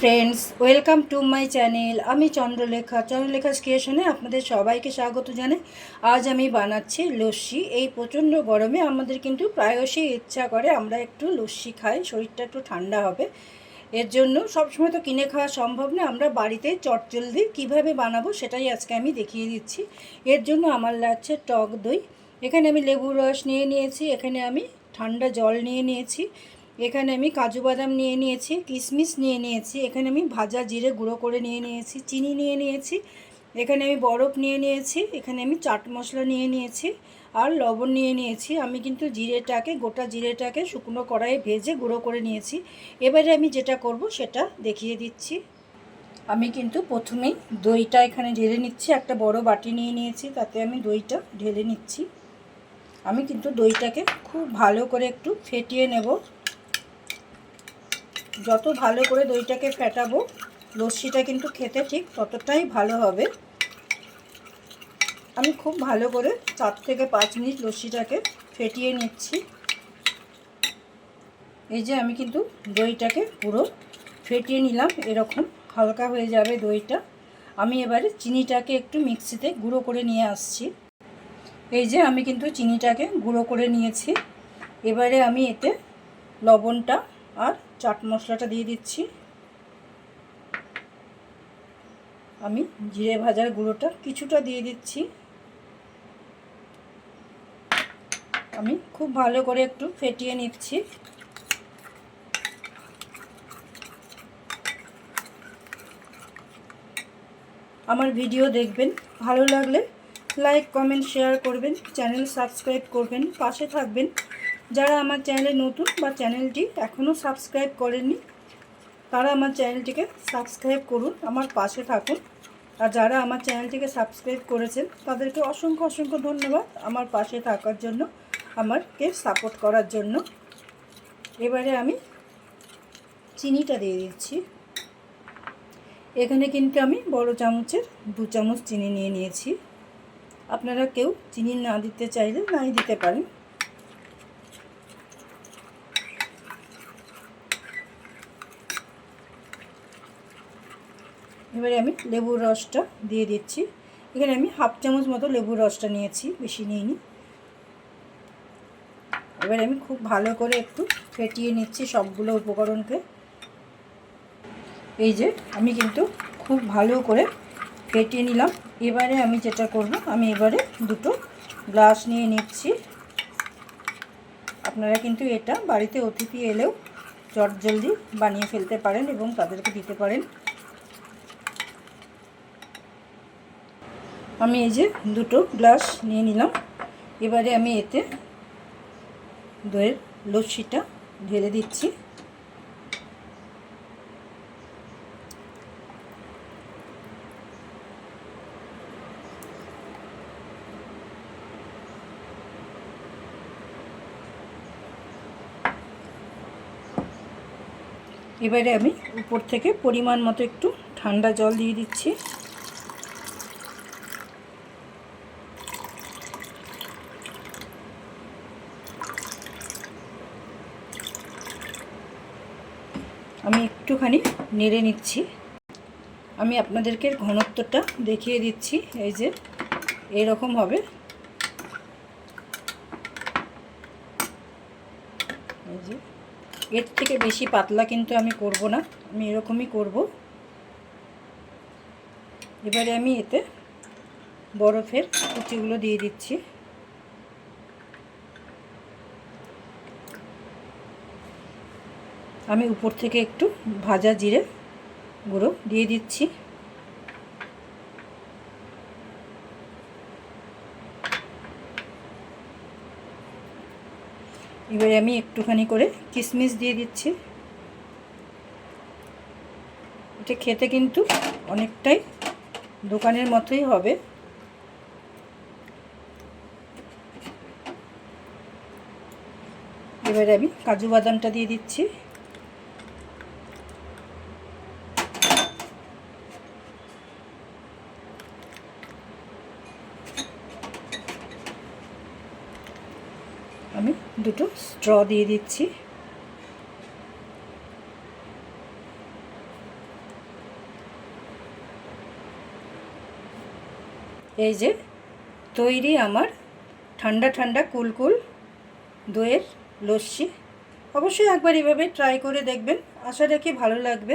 Friends welcome to my channel আমি চন্দ্রলেখা চন্দ্রলেখা ক্রিয়েশনে আপনাদের সবাইকে স্বাগত জানাই। আজ আমি বানাচ্ছি লস্যি। এই প্রচণ্ড গরমে আমাদের কিন্তু প্রায়শই ইচ্ছা করে আমরা একটু লস্যি খাই, শরীরটা একটু ঠান্ডা হবে। এর জন্য সবসময় তো কিনে খাওয়া সম্ভব না, আমরা বাড়িতে চটজলদি কীভাবে বানাবো সেটাই আজকে আমি দেখিয়ে দিচ্ছি। এর জন্য আমার লাগছে টক দই। এখানে আমি লেবুর রস নিয়ে নিয়েছি, এখানে আমি ঠান্ডা জল নিয়ে নিয়েছি। এখানে আমি কাজু বাদাম নিয়ে নিয়েছি কিশমিশ নিয়ে নিয়েছি, এখানে আমি ভাজা জিরে গুঁড়ো করে নিয়ে নিয়েছি, চিনি নিয়ে নিয়েছি, এখানে আমি বরফ নিয়ে নিয়েছি, এখানে আমি চাট মশলা নিয়ে নিয়েছি আর লবণ নিয়ে নিয়েছি। আমি কিন্তু জিরেটাকে, গোটা জিরেটাকে শুকনো কড়াইয়ে ভেজে গুঁড়ো করে নিয়েছি। এবারে আমি যেটা করব সেটা দেখিয়ে দিচ্ছি। আমি কিন্তু প্রথমেই দইটা এখানে ঢেলে নিচ্ছি, একটা বড় বাটি নিয়ে নিয়েছি, তাতে আমি দইটা ঢেলে নিচ্ছি। আমি কিন্তু দইটাকে খুব ভালো করে একটু ফেটিয়ে নেব। যত ভালো করে দইটাকে ফেটাবো লস্যিটা কিন্তু খেতে ঠিক ততটাই ভালো হবে। আমি খুব ভালো করে চার থেকে পাঁচ মিনিট লস্যিটাকে ফেটিয়ে নিচ্ছি। এই যে আমি কিন্তু দইটাকে পুরো ফেটিয়ে নিলাম, এরকম হালকা হয়ে যাবে দইটা। আমি এবারে চিনিটাকে একটু মিক্সিতে গুঁড়ো করে নিয়ে আসছি। এই যে আমি কিন্তু চিনিটাকে গুঁড়ো করে নিয়েছি। এবারে আমি এতে লবণটা আর চাট মশলাটা দিয়ে দিচ্ছি। আমি জিরে ভাজার গুঁড়োটা কিছুটা দিয়ে দিচ্ছি। আমি খুব ভালো করে একটু ফেটিয়ে নিচ্ছি। আমার ভিডিও দেখবেন, ভালো লাগলে লাইক, কমেন্ট, শেয়ার করবেন, চ্যানেল সাবস্ক্রাইব করবেন, পাশে থাকবেন। যারা আমার চ্যানেলে নতুন বা চ্যানেলটি এখনও সাবস্ক্রাইব করেননি, তারা আমার চ্যানেলটিকে সাবস্ক্রাইব করুন, আমার পাশে থাকুন। আর যারা আমার চ্যানেলটিকে সাবস্ক্রাইব করেছেন, তাদেরকে অসংখ্য অসংখ্য ধন্যবাদ আমার পাশে থাকার জন্য আমারকে সাপোর্ট করার জন্য। এবারে আমি চিনিটা দিয়ে দিচ্ছি। এখানে কিন্তু আমি বড় চামচের দু চামচ চিনি নিয়ে নিয়েছি। আপনারা কেউ চিনি না দিতে চাইলে নাই দিতে পারেন। এবারে আমি লেবুর রসটা দিয়ে দিচ্ছি। এখানে আমি হাফ চামচ মতো লেবুর রসটা নিয়েছি, বেশি নিইনি। এবারে আমি খুব ভালো করে একটু ফেটিয়ে নিচ্ছি সবগুলো উপকরণকে। এই যে, আমি কিন্তু খুব ভালো করে ফেটিয়ে নিলাম। এবারে আমি যেটা করব, আমি এবারে দুটো গ্লাস নিয়ে নিচ্ছি। আপনারা কিন্তু এটা বাড়িতে অতিথি এলেও চট জলদি বানিয়ে ফেলতে পারেন এবং তাদেরকে দিতে পারেন। আমি এই যে দুটো গ্লাস নিয়ে নিলাম। এবারে আমি এতে দইয়ের লস্যিটা ঢেলে দিচ্ছি। এবারে আমি উপর থেকে পরিমাণ মতো একটু ঠান্ডা জল দিয়ে দিচ্ছি। আমি একটুখানি নেড়ে নিচ্ছি। আমি আপনাদেরকে ঘনত্বটা দেখিয়ে দিচ্ছি, এই যে এরকম হবে। এই যে, এর থেকে বেশি পাতলা কিন্তু আমি করব না, আমি এরকমই করব। এবারে আমি এতে বরফের কুচিগুলো দিয়ে দিচ্ছি। আমি উপর থেকে একটু ভাজা জিরে গুঁড়ো দিয়ে দিচ্ছি। এবারে আমি একটুখানি করে কিশমিশ দিয়ে দিচ্ছি। এটা খেতে কিন্তু অনেকটাই দোকানের মতোই হবে। এবারে আমি কাজু বাদামটা দিয়ে দিচ্ছি। আমি দুটো স্ট্র দিয়ে দিচ্ছি। এই যে তৈরি আমার ঠান্ডা ঠান্ডা কুলকুল দইয়ের লস্যি। অবশ্যই একবার এভাবে ট্রাই করে দেখবেন। আশা রাখি ভালো লাগবে।